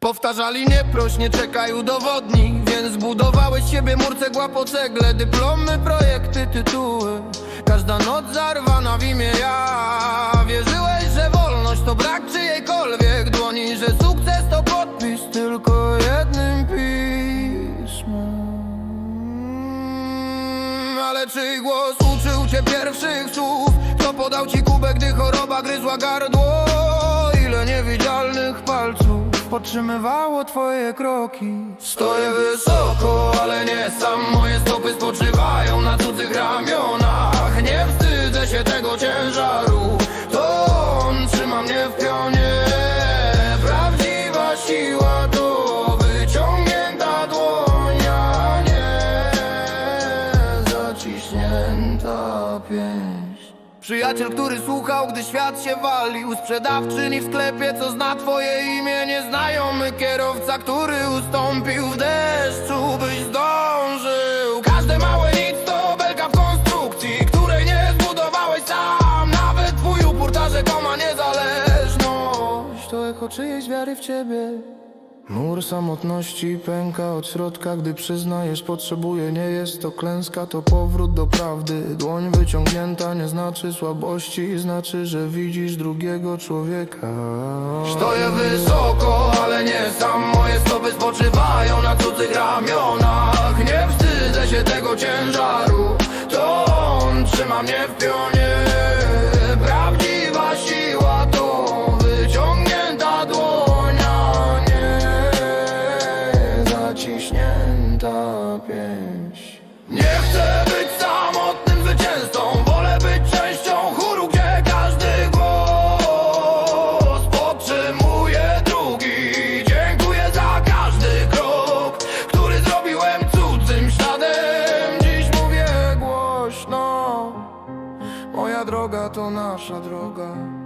Powtarzali nie proś, nie czekaj, udowodnij. Więc zbudowałeś siebie mur cegła po cegle Dyplomy, projekty, tytuły. Każda noc zarwana w imię ja. Wierzyłeś, że wolność to brak czyjejkolwiek dłoni Że sukces to podpis tylko jednym pismem. Ale czyj głos uczył cię pierwszych słów? Kto podał ci kubek, gdy choroba gryzła gardło podtrzymywało twoje kroki. Stoję wysoko, ale nie sam. Moje stopy spoczywają na cudzych ramionach. Nie wstydzę się tego ciężaru. To on trzyma mnie w pionie. Prawdziwa siła to wyciągnięta dłonia Nie zaciśnięta pięść Przyjaciel, który słuchał, gdy świat się walił Sprzedawczyni w sklepie, co zna twoje imię Nieznajomy kierowca, który ustąpił w deszczu Byś zdążył. Każde małe nic to belka w konstrukcji Której nie zbudowałeś sam. Nawet twój upór, ta rzekoma niezależność. To echo czyjejś wiary w ciebie Mur samotności pęka od środka, gdy przyznajesz potrzebuję. Nie jest to klęska, to powrót do prawdy. Dłoń wyciągnięta nie znaczy słabości Znaczy, że widzisz drugiego człowieka. Stoję wysoko, ale nie sam. Moje stopy spoczywają na cudzych ramionach pięść Nie chcę być samotnym zwycięzcą Wolę być częścią chóru, gdzie każdy głos Podtrzymuje drugi. Dziękuję za każdy krok Który zrobiłem cudzym śladem. Dziś mówię głośno. Moja droga to nasza droga